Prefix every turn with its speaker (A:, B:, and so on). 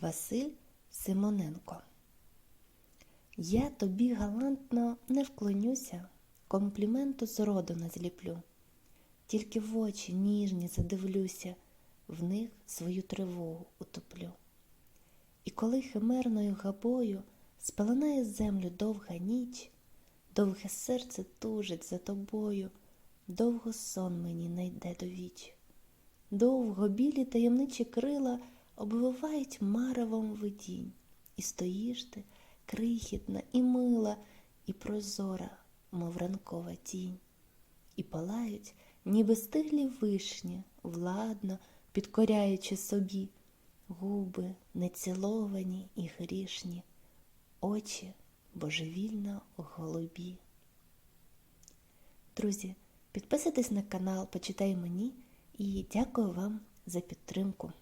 A: Василь Симоненко. Я тобі галантно не вклонюся, компліменту зроду не зліплю, тільки в очі ніжні задивлюся, в них свою тривогу утоплю. І коли химерною габою спеленає землю довга ніч, довге серце тужить за тобою, довго сон мені найде до віч. Довго білі таємничі крила обвивають маревом видінь, і стоїш ти крихітна і мила, і прозора, мов ранкова тінь, і палають, ніби стиглі вишні, владно підкоряючи собі, губи неціловані і грішні, очі божевільно голубі. Друзі, підписуйтесь на канал, почитай мені і дякую вам за підтримку.